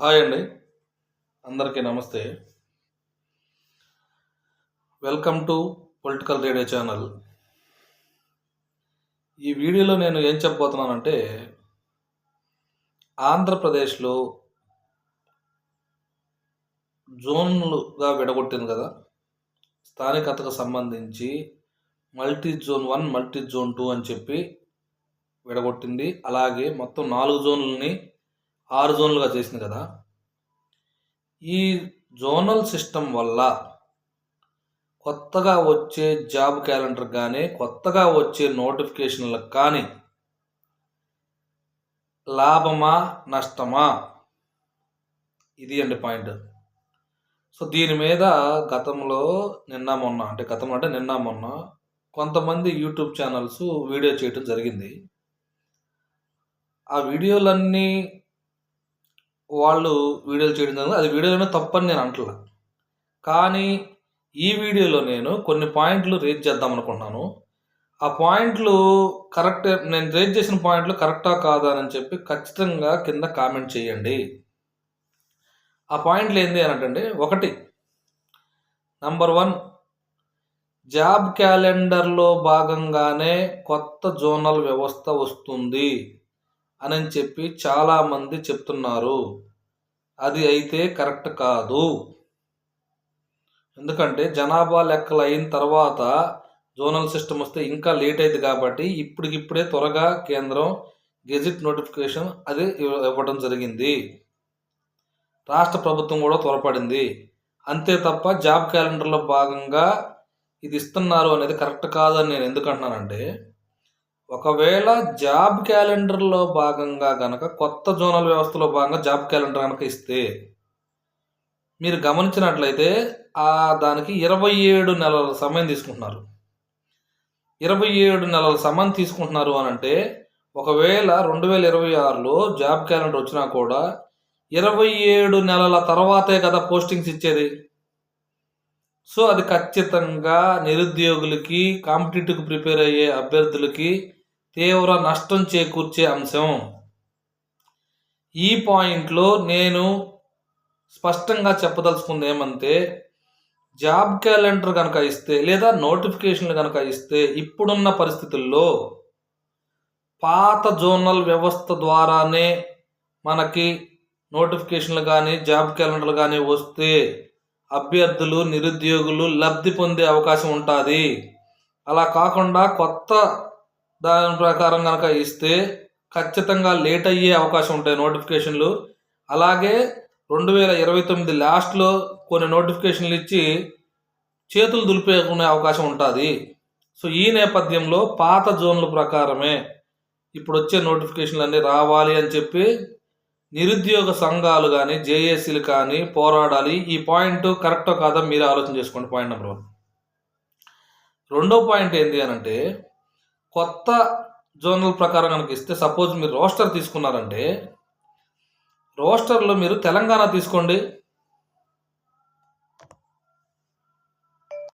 Hi అండి. అందరికీ నమస్తే. Welcome to political radio channel. ఈ వీడియోలో నేను ఏం చెప్పబోతున్నానంటే ఆంధ్రప్రదేశ్లో జోన్లుగా విడగొట్టింది కదా. స్థానికతకు సంబంధించి multi zone one multi zone two అని చెప్పి విడగొట్టింది. అలాగే మొత్తం నాలుగు జోన్లని ఆరు జోన్లుగా చేసింది కదా. ఈ జోనల్ సిస్టమ్ వల్ల కొత్తగా వచ్చే జాబ్ క్యాలెండర్ కానీ కొత్తగా వచ్చే నోటిఫికేషన్లకు కానీ లాభమా నష్టమా? ఇది అండి పాయింట్. సో దీని మీద గతంలో నిన్న మొన్న అంటే గతంలో అంటే నిన్న మొన్న కొంతమంది యూట్యూబ్ ఛానల్స్ వీడియో చేయటం జరిగింది. ఆ వీడియోలన్నీ వాళ్ళు వీడియోలు చేయడం జరిగింది. అది వీడియోలోనే తప్పని నేను అంటున్నా కానీ ఈ వీడియోలో నేను కొన్ని పాయింట్లు రేజ్ చేద్దాం అనుకుంటున్నాను. ఆ పాయింట్లు కరెక్ట్ నేను రేజ్ చేసిన పాయింట్లు కరెక్టా కాదా అని చెప్పి ఖచ్చితంగా కింద కామెంట్ చేయండి. ఆ పాయింట్లు ఏంటి అని అంటే ఒకటి నంబర్ వన్ జాబ్ క్యాలెండర్లో భాగంగానే కొత్త జోనల్ వ్యవస్థ వస్తుంది. అని చెప్పి చాలామంది చెప్తున్నారు. అది అయితే కరెక్ట్ కాదు. ఎందుకంటే జనాభా లెక్కలు అయిన తర్వాత జోనల్ సిస్టమ్ వస్తే ఇంకా లేట్ అయింది కాబట్టి ఇప్పటికిప్పుడే త్వరగా కేంద్రం గెజిట్ నోటిఫికేషన్ అది ఇవ్వ- ఇవ్వడం జరిగింది. రాష్ట్ర ప్రభుత్వం కూడా త్వరపడింది. అంతే తప్ప జాబ్ క్యాలెండర్లో భాగంగా ఇది ఇస్తున్నారు అనేది కరెక్ట్ కాదని నేను ఎందుకంటున్నానంటే ఒకవేళ జాబ్ క్యాలెండర్లో భాగంగా గనక కొత్త జోనల్ వ్యవస్థలో భాగంగా జాబ్ క్యాలెండర్ కనుక ఇస్తే మీరు గమనించినట్లయితే ఆ దానికి ఇరవై ఏడు నెలల సమయం తీసుకుంటున్నారు. ఇరవై ఏడు నెలల సమయం తీసుకుంటున్నారు అని అంటే ఒకవేళ రెండు వేల ఇరవై ఆరులో జాబ్ క్యాలెండర్ వచ్చినా కూడా ఇరవై ఏడు నెలల తర్వాతే కదా పోస్టింగ్స్ ఇచ్చేది. సో అది ఖచ్చితంగా నిరుద్యోగులకి కాంపిటేటివ్కి ప్రిపేర్ అయ్యే అభ్యర్థులకి తీవ్ర నష్టం చేకూర్చే అంశం. ఈ పాయింట్లో నేను స్పష్టంగా చెప్పదలుచుకుంది ఏమంటే జాబ్ క్యాలెండర్ కనుక ఇస్తే లేదా నోటిఫికేషన్లు కనుక ఇస్తే ఇప్పుడున్న పరిస్థితుల్లో పాత జోనల్ వ్యవస్థ ద్వారానే మనకి నోటిఫికేషన్లు కానీ జాబ్ క్యాలెండర్లు కానీ వస్తే అభ్యర్థులు నిరుద్యోగులు లబ్ధి పొందే అవకాశం ఉంటుంది. అలా కాకుండా కొత్త దాని ప్రకారం కనుక ఇస్తే ఖచ్చితంగా లేట్ అయ్యే అవకాశం ఉంటాయి నోటిఫికేషన్లు. అలాగే రెండు వేల ఇరవై తొమ్మిది లాస్ట్లో కొన్ని నోటిఫికేషన్లు ఇచ్చి చేతులు దులిపేకునే అవకాశం ఉంటుంది. సో ఈ నేపథ్యంలో పాత జోన్ల ప్రకారమే ఇప్పుడు వచ్చే నోటిఫికేషన్లు అన్నీ రావాలి అని చెప్పి నిరుద్యోగ సంఘాలు కానీ జేఏసీలు కానీ పోరాడాలి. ఈ పాయింట్ కరెక్టో కాదా మీరే ఆలోచన చేసుకోండి. Point number one. రెండో పాయింట్ ఏంటి అని అంటే కొత్త జోనల్ ప్రకారం కనుక ఇస్తే సపోజ్ మీరు రోస్టర్ తీసుకున్నారంటే రోస్టర్లో మీరు తెలంగాణ తీసుకోండి.